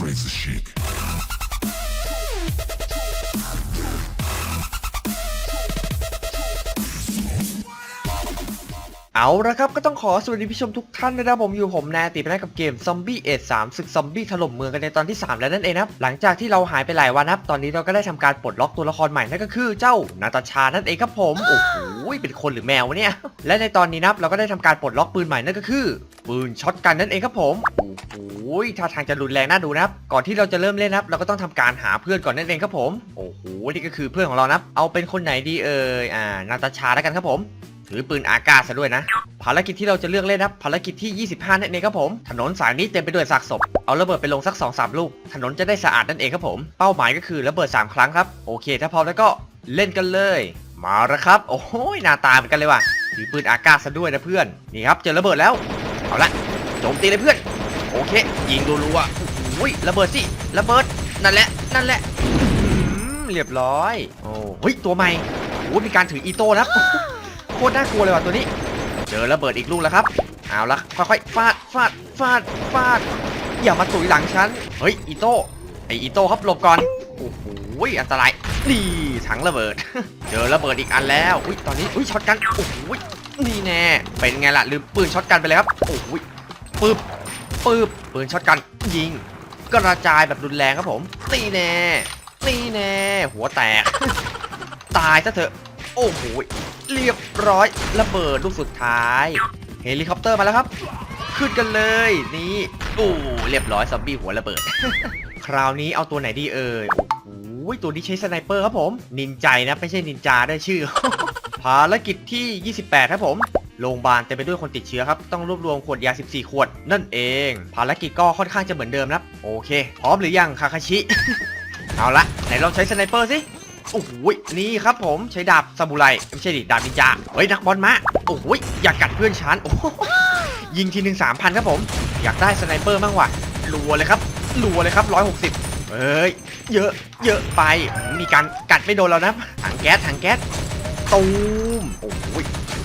crazy chic. เอาละครับ ก็ต้องขอสวัสดีผู้ชมทุกท่านนะครับผมอยู่ผมแนติไปได้กับเกมซอมบี้เอสามศึกซอมบี้ถล่มเมืองกันในตอนที่ 3 แล้วนั่นเองนะครับหลังจากที่เราหายไปหลายวันนะครับตอนนี้เราก็ได้ทำการปลดล็อกตัวละครใหม่นั่นก็คือเจ้านาตาชานั่นเองครับผมโอ้โหเป็นคนหรือแมวเนี่ย และในตอนนี้นะครับเราก็ได้ทำการปลดล็อกปืนใหม่นั่นก็คือ ปืนช็อตกันนั่นเองครับผม โอ้โหท่าทางจะรุนแรงน่าดูนะครับ ก่อนที่เราจะเริ่มเล่นนะครับ เราก็ต้องทำการหาเพื่อนก่อนนั่นเองครับผม โอ้โห นี่ก็คือเพื่อนของเรานะครับ เอาเป็นคนไหนดีเอ่ย อ่า นาตาชาแล้วกันครับผม ถือปืนอากาศซะด้วยนะ ภารกิจที่เราจะเลือกเล่นนะครับ ภารกิจที่ 25 นั่นเองครับผม ถนนสายนี้เต็มไปด้วยซากศพ เอาระเบิดไปลงสัก2-3ลูก ถนนจะได้สะอาดนั่นเองครับผม เป้าหมายก็คือระเบิด 3 ครั้งครับ โอเค ถ้าพร้อมแล้วก็เล่นกันเลย มาแล้วครับ โอ้โหหน้าตาเหมือนกันเลยว่ะถือปืนอากาศซะด้วยนะเพื่อน นี่ครับเจอระเบิดแล้ว เอาละโจมตีเลยเพื่อน โอเค ยิงรัวๆโอ้โหระเบิดสิระเบิดนั่นแหละนั่นแหละเรียบร้อยโอ้เฮ้ยตัวใหม่โอ้มีการถืออีโต้แล้วโคตรน่ากลัวเลยว่ะตัวนี้ เจอระเบิดอีกลูกแล้วครับเอาละค่อยๆฟาดฟาดฟาดฟาดอย่ามาตุยหลังฉันเฮ้ยอีโต้ไออีโต้ครับหลบก่อนโอ้โหอันตรายนี่ถังระเบิด เจอระเบิดอีกอันแล้วอุ้ยตอนนี้อุ้ยช็อตกันโอ้โห นี่แน่เป็นไงล่ะลืมปืนช็อตกันไปเลยครับโอ้โหปึ๊บปึ๊บปืนช็อตกันยิงกระจายแบบรุนแรงครับผมนี่แน่นี่แน่ หัวแตก ตายซะเถอะโอ้โหเรียบร้อยระเบิดลูกสุดท้าย เฮลิคอปเตอร์มาแล้วครับ ขึ้นกันเลยนี่โอ้เรียบร้อยซอมบี้หัวระเบิด คราวนี้เอาตัวไหนดีเอ่ยโอ้โหตัวนี้ใช้สไนเปอร์ครับผม นินใจนะไม่ใช่นินจาได้ชื่อ ภารกิจที่ 28 ครับผม โรงพยาบาลเต็มไปด้วยคนติดเชื้อครับ ต้องรวบรวมขวดยา 14 ขวด นั่นเอง ภารกิจก็ค่อนข้างจะเหมือนเดิมนะครับ โอเค พร้อมหรือยัง คาคาชิ เอาละ ไหนลองใช้สไนเปอร์สิ โอ้โหนี่ครับผม ใช้ดาบซามูไร ไม่ใช่ดิ ดาบนินจา เฮ้ย นักบอลมา โอ้โหอยากกัดเพื่อนฉัน โอ้ยิงทีหนึ่งสามพันครับผม อยากได้สไนเปอร์บ้างว่ะ รัวเลยครับ รัวเลยครับร้อยหกสิบเฮ้ย เยอะ เยอะไป มีการกัดไม่โดนแล้วนะถังแก๊สถังแก๊ส ตูมโอ้โห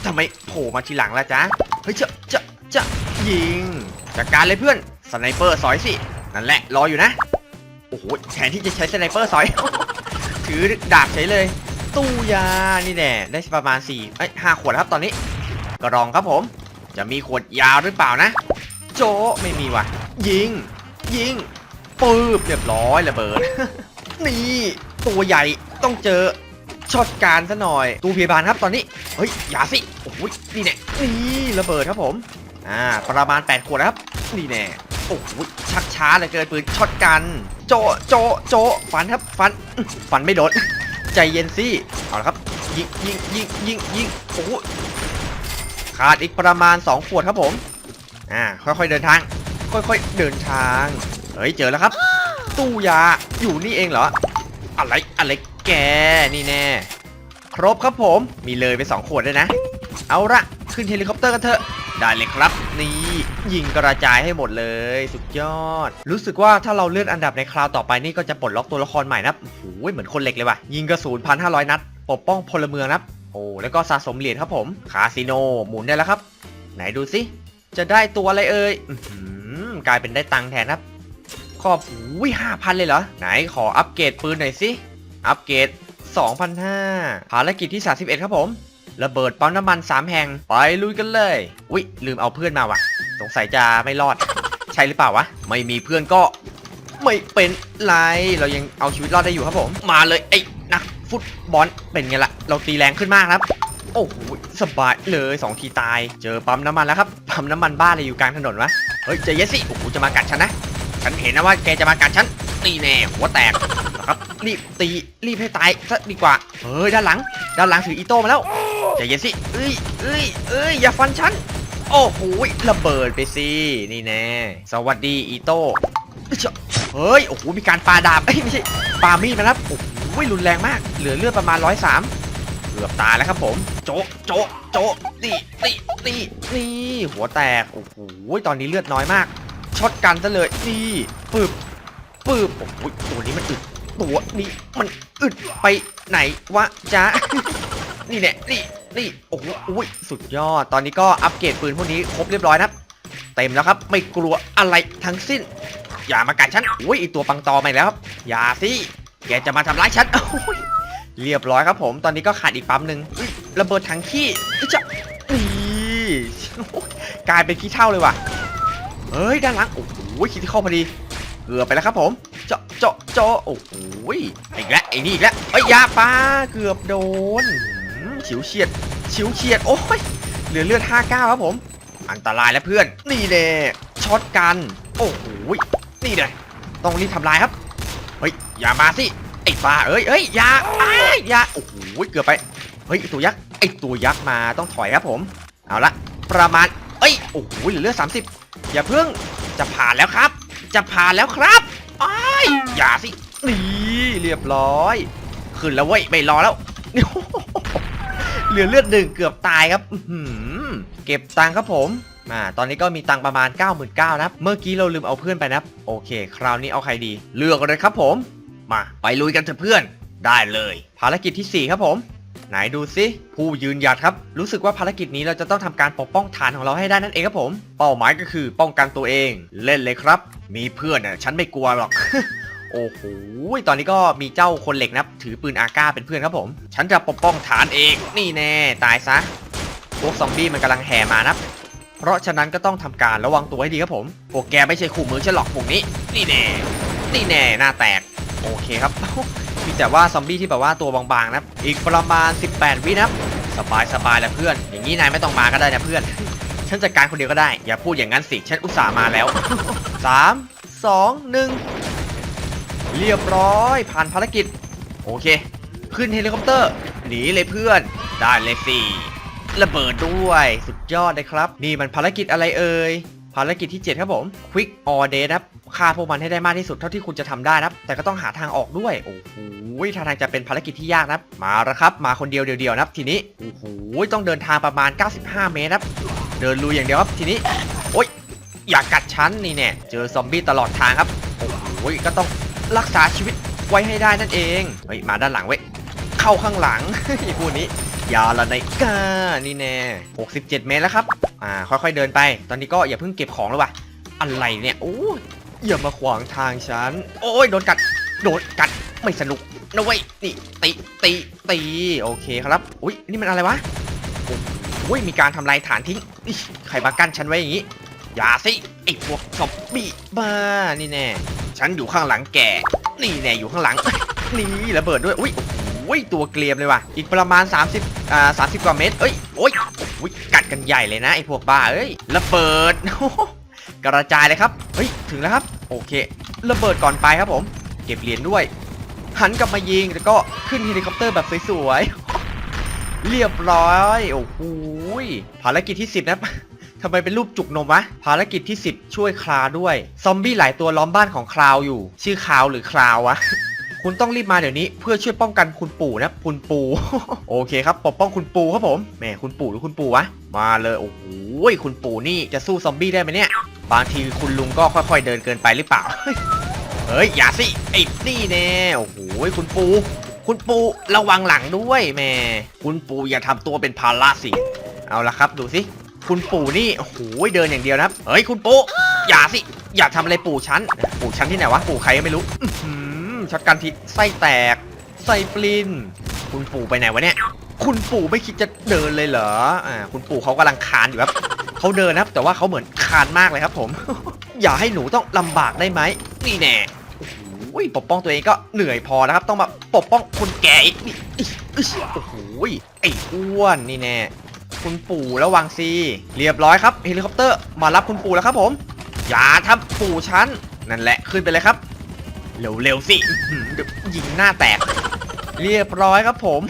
ทำไมโผล่มาทีหลังล่ะจ๊ะเฮ้ยจะจะจะยิงจัดการเลยเพื่อนสไนเปอร์สอยสินั่นแหละรออยู่นะโอ้โหแทนที่จะใช้สไนเปอร์สอยถือดาบเฉยเลย ตู้ยานี่แน่ได้ประมาณ4เอ้ยห้าขวดครับตอนนี้กระรองครับผม จะมีขวดยาวหรือเปล่านะ โจไม่มีว่ะ ยิง ยิงปืบเรียบร้อยระเบิดนี่ตัวใหญ่ต้องเจอ ช็อตการซะหน่อย ตู้พยาบาลครับตอนนี้ เฮ้ยอย่าสิ โอ้โหนี่แน่นี่ระเบิดครับผม อ่า ประมาณ 8 ขวดนะครับ นี่แน่ โอ้โหชักช้าเลือเกินปืนช็อตกัน โจโจโจฟันครับ ฟัน ฟันไม่โดน ใจเย็นสิ เอาละครับ ยิงยิงยิงยิงยิงโอ้โหขาดอีกประมาณ 2 ขวดครับผม อ่า ค่อยๆเดินทาง ค่อยๆเดินทาง เฮ้ย เจอแล้วครับ ตู้ยา อยู่นี่เองเหรอ อะไร อะไร แก นี่แน่ ครบครับผม มีเลยไป 2 ขวดด้วยนะ เอาละขึ้นเฮลิคอปเตอร์กันเถอะ ได้เลยครับ นี่ยิงกระจายให้หมดเลย สุดยอด รู้สึกว่าถ้าเราเลื่อนอันดับในคราวต่อไปนี่ก็จะปลดล็อกตัวละครใหม่นะโอ้โหเหมือนคนเหล็กเลยว่ะ ยิงกระสุนพันห้าร้อยนัด ปกป้องพลเมืองนะโอ้ แล้วก็สะสมเหรียญครับผม คาสิโน หมุนได้แล้วครับ ไหนดูสิ จะได้ตัวอะไรเอ่ยกลายเป็นได้ตังค์แทนครับ ขอบอุ้ยห้าพันเลยเหรอ ไหนขออัปเกรดปืนหน่อยสิ อัปเกรด2,500ภารกิจที่ 31 ครับผม ระเบิดปั๊มน้ำมัน 3 แห่ง ไปลุยกันเลย อุ๊ย ลืมเอาเพื่อนมาว่ะ สงสัยจะไม่รอด ใช่หรือเปล่าวะ ไม่มีเพื่อนก็ ไม่เป็นไร เรายังเอาชีวิตรอดได้อยู่ครับผม มาเลยไอ้นักฟุตบอล เป็นไงล่ะ เราตีแรงขึ้นมากครับ โอ้โห สบายเลย 2 ทีตาย เจอปั๊มน้ำมันแล้วครับ ปั๊มน้ำมันบ้าอะไรอยู่กลางถนนวะ เฮ้ยใจเยสิ โอ้โห จะมากัดฉันนะ ฉันเห็นนะว่าแกจะมากัดฉัน ตีแน่หัวแตก รีบตีรีบให้ตายซะดีกว่าเฮ้ยด้านหลัง ด้านหลังถืออีโต้มาแล้วใจเย็นสิเอ้ยเอ้ยเอ้ยอย่าฟันฉันโอ้โหระเบิดไปสินี่แน่สวัสดีอีโต้เฮ้ยโอ้โหมีการปาดาบเอ้ยไม่ใช่ปามีดนะครับโอ้โหรุนแรงมาก เหลือเลือดประมาณร้อยสามเกือบตายแล้วครับผม โจะโจะโจะนี่นี่นี่นี่หัวแตกโอ้โหตอนนี้เลือดน้อยมากช็อตกันซะเลยนี่ปึบปึบโอ้โหตัวนี้มันอึด ตัวนี้มันอึดไปไหนวะจ๊ะ นี่แหละนี่นี่โอ้โหอุ้ยสุดยอด ตอนนี้ก็อัปเกรดปืนพวกนี้ครบเรียบร้อยนะครับ เต็มแล้วครับ ไม่กลัวอะไรทั้งสิ้น อย่ามากัดฉันอุ้ยไอตัวปังตอมาอีกแล้วครับ อย่าสิแกจะมาทำร้ายฉันโอ้ยเรียบร้อยครับผม ตอนนี้ก็ขาดอีกปั๊มหนึ่งอุ๊ยระเบิดถังขี้อุ๊ยจะนี่กลายเป็นขี้เท่าเลยว่ะเฮ้ยด้านหลังโอ้โหคิดที่เข้าพอดีเกือบไปแล้วครับผม เจาะเจาะ จโอ้โหอีกแล้วไอ้นี่อีกแล้วเอ้ยยาปลาเกือบโดนหืมฉิวเฉียดฉิวเฉียดโอ้ยเหลือเลือด 59 ครับผม อันตรายแล้วเพื่อน นี่แน่ช็อตกัน โอ้โหนี่เลยต้องรีบทำลายครับ เฮ้ย อย่ามาสิ ไอ้ปลาเอ้ยเอ้ยอย่าอ้ายอย่าโอ้โหเกือบไป เฮ้ยตัวยักษ์ ไอ้ตัวยักษ์มาต้องถอยครับผม เอาละประมาณ เอ้ย โอ้โหเหลือเลือด30 อย่าเพิ่ง จะผ่านแล้วครับ จะผ่านแล้วครับ ยอย่าสินี่เรียบร้อย ขึ้นแล้วเว้ยไม่รอแล้ว เหลือเลือดหนึ่งเกือบตายครับอืเก็บตังครับผมมาตอนนี้ก็มีตังประมาณ 9 9 0 0 0นะครับเมื่อกี้เราลืมเอาเพื่อนไปนะโอเค คราวนี้เอาใครดี เลือกเลยครับผม มาไปลุยกันเถอะเพื่อนได้เลย ภารกิจทีสี่4 ครับผม ไหนดูซิผู้ยืนหยัดครับ รู้สึกว่าภารกิจนี้เราจะต้องทำการปกป้องฐานของเราให้ได้นั่นเองครับผม เป้าหมายก็คือป้องกันตัวเองเล่นเลยครับ มีเพื่อนน่ะฉันไม่กลัวหรอกโอ้โห ตอนนี้ก็มีเจ้าคนเหล็กนับถือปืนอาก้าเป็นเพื่อนครับผม ฉันจะปกป้องฐานเอง นี่แน่ ตายซะ พวกซอมบี้มันกำลังแห่มานับเพราะฉะนั้นก็ต้องทำการระวังตัวให้ดีครับผม พวกแกไม่ใช่คู่มือฉันหรอกพวกนี้ นี่แน่ นี่แน่ หน้าแตก โอเคครับ มีแต่ว่าซอมบี้ที่แบบว่าตัวบางๆนะอีกประมาณ 18 วินะสบายสบายแล้วเพื่อน อย่างนี้นายไม่ต้องมาก็ได้นะเพื่อน ฉันจัดการคนเดียวก็ได้ อย่าพูดอย่างนั้นสิ ฉันอุตส่าห์มาแล้ว 3 2 1 เรียบร้อย ผ่านภารกิจ โอเค ขึ้นเฮลิคอปเตอร์ หนีเลยเพื่อน ได้เลยสิระเบิดด้วย สุดยอดเลยครับ นี่มันภารกิจอะไรเอ่ย ภารกิจที่ 7 ครับผม Quick All Day นะครับฆ่าพวกมันให้ได้มากที่สุดเท่าที่คุณจะทำได้นะครับแต่ก็ต้องหาทางออกด้วย โอ้โหท่าทางจะเป็นภารกิจที่ยากนะครับมาแล้วครับ มาคนเดียวเดียวๆนะครับทีนี้ โอ้โห ต้องเดินทางประมาณ 95 เมตรนะครับ เดินลุยอย่างเดียวครับ ทีนี้ โอ๊ย อย่ากัดฉันนี่แน่เจอซอมบี้ตลอดทางครับ โอ้โห ก็ต้องรักษาชีวิตไว้ให้ได้นั่นเอง เฮ้ย มาด้านหลังเว้ย เข้าข้างหลังไอ้พวกนี้ ยาละในกานี่แน่67 เมตรแล้วครับ อ่า ค่อยๆเดินไป ตอนนี้ก็อย่าเพิ่งเก็บของแล้วว่ะ อะไรเนี่ย โอ้ยอย่ามาขวางทางฉัน โอ้ยโดนกัด โดนกัด ไม่สนุกนะเว้ย นี่ตีตีตีโอเคครับ อุ้ยนี่มันอะไรวะโอ้ยมีการทำลายฐานทิ้งใครมากั้นฉันไว้อย่างนี้ อย่าสิไอ้พวกซอมบี้บ้า นี่แน่ ฉันอยู่ข้างหลังแก นี่แน่อยู่ข้างหลัง นี่ระเบิดด้วย อุ้ยโอ้ อ้ยตัวเกลียมเลยว่ะ อีกประมาณ 30อ่า30กว่าเมตร เอ้ยโอ้ยโอ้ยกัดกันใหญ่เลยนะไอพวกบ้าเอ้ยระเบิดกระจายเลยครับ เฮ้ยถึงแล้วครับ โอเค ระเบิดก่อนไปครับผม เก็บเหรียญด้วย หันกลับมายิงแล้วก็ขึ้นเฮลิคอปเตอร์แบบสวยๆ เรียบร้อย โอ้โหภารกิจที่ 10นะทำไมเป็นรูปจุกนมวะ ภารกิจที่ 10 ช่วยคลาด้วย ซอมบี้หลายตัวล้อมบ้านของคลาวอยู่ ชื่อคลาวหรือคลาววะ คุณต้องรีบมาเดี๋ยวนี้เพื่อช่วยป้องกันคุณปู่นะคุณปู่ โอเคครับปกป้องคุณปู่ครับผมแหมคุณปู่หรือคุณปู่วะมาเลยโอ้โหคุณปู่นี่จะสู้ซอมบี้ได้ไหมเนี่ยบางทีคุณลุงก็ค่อย ๆ เดินเกินไปหรือเปล่าเฮ้ยอย่าสิไอ้นี่แน่โอ้โหคุณปู่คุณปู่ระวังหลังด้วยแม่คุณปู่อย่าทำตัวเป็นภาระสิเอาละครับดูสิคุณปู่นี่โอ้โหเดินอย่างเดียวนะครับเฮ้ยคุณปู่อย่าสิอย่าทำอะไรปู่ฉันปู่ฉันที่ไหนวะปู่ใครก็ไม่รู้ ช็อตกันทีไส้แตก ไส้ปลินคุณปู่ไปไหนวะเนี่ย คุณปู่ไม่คิดจะเดินเลยเหรอ อ่า คุณปู่เขากำลังคานอยู่ครับเขาเดินนะครับ แต่ว่าเขาเหมือนคานมากเลยครับ ผม อย่าให้หนูต้องลำบากได้ไหมนี่แน่โอ้โหปกป้องตัวเองก็เหนื่อยพอนะครับ ต้องมาปกป้องคนแก่อีกนี่โอ้โหไอ้อ้วนนี่แน่คุณปู่ระวังสิเรียบร้อยครับเฮลิคอปเตอร์มารับคุณปู่แล้วครับผม อย่าทำปู่ฉันนั่นแหละขึ้นไปเลยครับ เร็วๆสิอื้อหือเดี๋ยวยิงหน้าแตก เรียบร้อยครับผม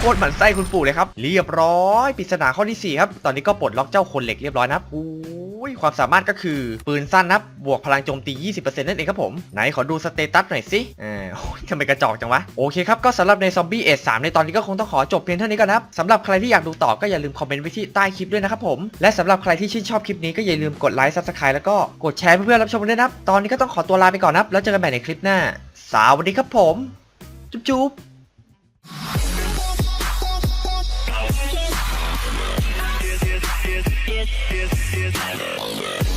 โคตรหมันไส้คุณปู่เลยครับ เรียบร้อยปริศนาข้อที่4ครับ ตอนนี้ก็ปลดล็อกเจ้าคนเหล็กเรียบร้อยนะครับอุ้ยความสามารถก็คือปืนสั้นนับบวกพลังโจมตี 20%นั่นเองครับผม ไหนขอดูสเตตัสหน่อยสิอ่าโอ้ยทำไมกระจอกจังวะ โอเคครับ ก็สำหรับในซอมบี้เอสามในตอนนี้ก็คงต้องขอจบเพียงเท่านี้ก่อนนะครับสำหรับใครที่อยากดูต่อก็อย่าลืมคอมเมนต์ไว้ที่ใต้คลิปด้วยนะครับผม และสำหรับใครที่ชื่นชอบคลิปนี้ก็อย่าลืมกดไลค์ซับสไครต์แล้วก็กดแชร์เพื่อนๆรับชมด้วยนะครับตอนนี้ก็ต้องขอตัวลาไปก่อนนะครับแล้วเจอกันใหม่ในคลิปหน้าสวัสดีครับผม จุ๊บ Tyler.